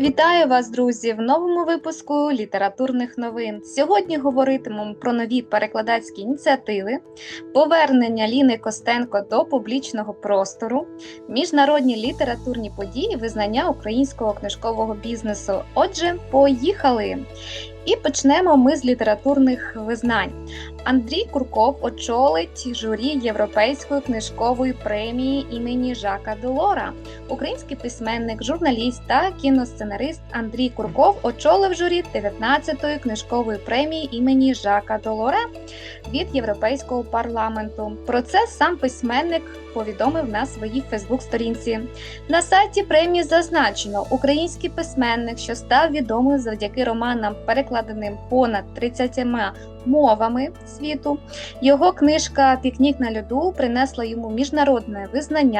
Вітаю вас, друзі, в новому випуску літературних новин. Сьогодні говоритимемо про нові перекладацькі ініціативи, повернення Ліни Костенко до публічного простору, міжнародні літературні події, визнання українського книжкового бізнесу. Отже, поїхали! І почнемо ми з літературних визнань. Андрій Курков очолить журі Європейської книжкової премії імені Жака Делора. Український письменник, журналіст та кіносценарист Андрій Курков очолив журі 19-ї книжкової премії імені Жака Долоре від Європейського парламенту. Про це сам письменник повідомив на своїй Фейсбук-сторінці. На сайті премії зазначено, український письменник, що став відомим завдяки романам, перекладеним понад 30 мовами світу. Його книжка Пікнік на льоду принесла йому міжнародне визнання.